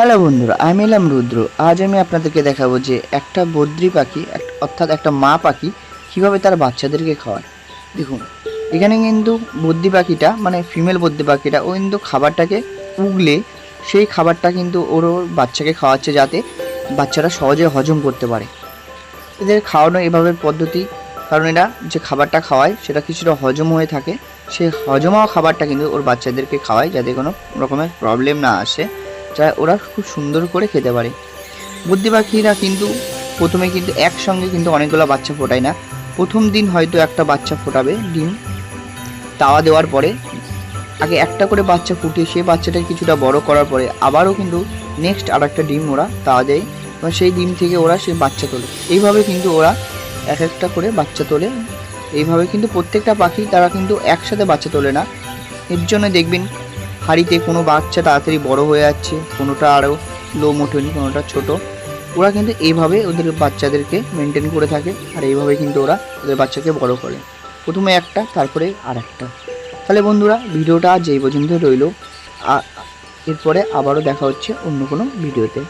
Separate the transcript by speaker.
Speaker 1: Hello বন্ধুরা, আমি এলাম রুদ্র। আজ আমি আপনাদেরকে দেখাবো যে একটা বদ্রি পাখি অর্থাৎ একটা মা পাখি কীভাবে তার বাচ্চাদেরকে খাওয়ায়। দেখুন, এখানে কিন্তু বদ্রি পাখিটা মানে ফিমেল বদ্রি পাখিটা, ও কিন্তু খাবারটাকে উগলে সেই খাবারটা কিন্তু ওর ওর বাচ্চাকে খাওয়াচ্ছে যাতে বাচ্চারা সহজে হজম করতে পারে। এদের খাওয়ানো এভাবে পদ্ধতি, কারণ এরা যে খাবারটা খাওয়ায় সেটা কিছুটা হজম হয়ে থাকে সেই হজম হওয়া খাবারটা কিন্তু ওর বাচ্চাদেরকে খাওয়ায় যাতে কোনো রকমের প্রবলেম না আসে। যা ওরা খুব সুন্দর করে খেতে পারে। বুদ্ধি পাখিরা কিন্তু প্রথমে কিন্তু একসঙ্গে কিন্তু অনেকগুলো বাচ্চা ফোটায় না। প্রথম দিন হয়তো একটা বাচ্চা ফোটাবে ডিম। তাওয়া দেওয়ার পরে আগে একটা করে বাচ্চা ফুটিয়ে সেই বাচ্চাটা কিছুটা বড় করার পরে আবারও কিন্তু নেক্সট আর একটা ডিম ওরা তাওয়া দেয় এবং সেই ডিম থেকে ওরা সেই বাচ্চা তোলে। এইভাবে কিন্তু ওরা এক একটা করে বাচ্চা তোলে। এইভাবে কিন্তু প্রত্যেকটা পাখি তারা কিন্তু একসাথে বাচ্চা তোলে না। এর জন্য দেখবেন হাড়িতে কোনো বাচ্চা তাড়াতাড়ি বড় হয়ে যাচ্ছে, কোনোটা আরও লো মোটনি কোনোটা ছোট। ওরা কিন্তু এইভাবে ওদের বাচ্চাদেরকে মেনটেন করে থাকে আর এইভাবে কিন্তু ওরা ওদের বাচ্চাকে বড় করে। প্রথমে একটা, তারপরে আর একটা তাহলে বন্ধুরা, ভিডিওটা আজ এই পর্যন্ত রইল। এরপরে আবারও দেখা হচ্ছে অন্য কোনো ভিডিওতে।